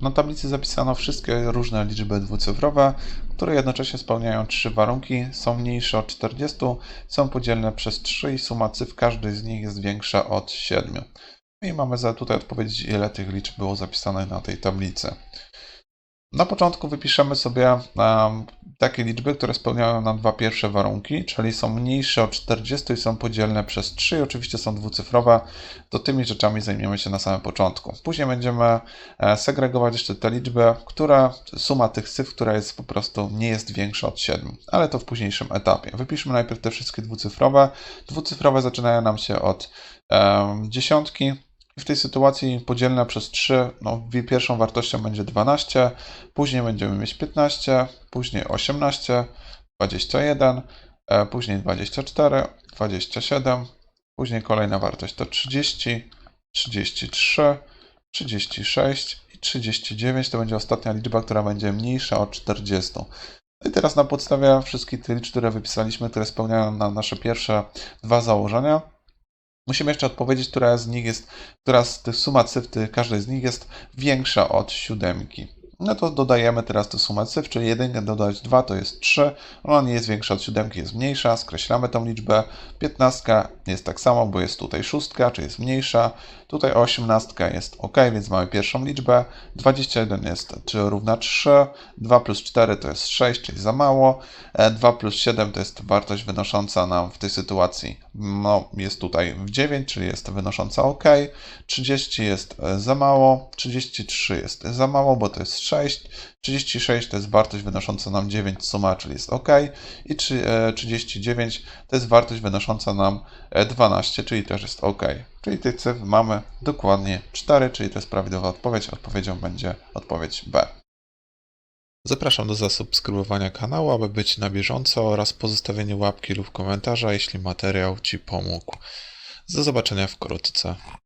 Na tablicy zapisano wszystkie różne liczby dwucyfrowe, które jednocześnie spełniają trzy warunki, są mniejsze od 40, są podzielne przez 3 i suma cyfr każdej z nich jest większa od 7. I mamy za tutaj odpowiedzieć, ile tych liczb było zapisanych na tej tablicy. Na początku wypiszemy sobie takie liczby, które spełniają nam dwa pierwsze warunki, czyli są mniejsze od 40 i są podzielne przez 3 i oczywiście są dwucyfrowe. To tymi rzeczami zajmiemy się na samym początku. Później będziemy e, segregować jeszcze te liczby, które suma tych cyfr, która jest po prostu nie jest większa od 7, ale to w późniejszym etapie. Wypiszmy najpierw te wszystkie dwucyfrowe. Dwucyfrowe zaczynają nam się od dziesiątki, w tej sytuacji podzielne przez 3, no pierwszą wartością będzie 12, później będziemy mieć 15, później 18, 21, e, później 24, 27, później kolejna wartość to 30, 33, 36 i 39 to będzie ostatnia liczba, która będzie mniejsza od 40. No i teraz na podstawie wszystkich tych liczb, które wypisaliśmy, które spełniają na nasze pierwsze dwa założenia, Musimy jeszcze odpowiedzieć, która z nich jest, która z tych suma cyfr, każdej z nich jest większa od siódemki. No to dodajemy teraz tę sumę cyfr, czyli 1 dodać 2 to jest 3. Ona nie jest większa od 7, jest mniejsza. Skreślamy tą liczbę. 15 jest tak samo, bo jest tutaj 6, czyli jest mniejsza. Tutaj 18 jest ok, więc mamy pierwszą liczbę. 21 jest czy równa 3. 2 plus 4 to jest 6, czyli za mało. 2 plus 7 to jest wartość wynosząca nam w tej sytuacji, no jest tutaj w 9, czyli jest wynosząca ok. 30 jest za mało. 33 jest za mało, bo to jest 6. 36 to jest wartość wynosząca nam 9 suma, czyli jest ok. I 39 to jest wartość wynosząca nam 12, czyli też jest ok. Czyli tych cyfr mamy dokładnie 4, czyli to jest prawidłowa odpowiedź. Odpowiedzią będzie odpowiedź B. Zapraszam do zasubskrybowania kanału, aby być na bieżąco oraz pozostawienie łapki lub komentarza, jeśli materiał Ci pomógł. Do zobaczenia wkrótce.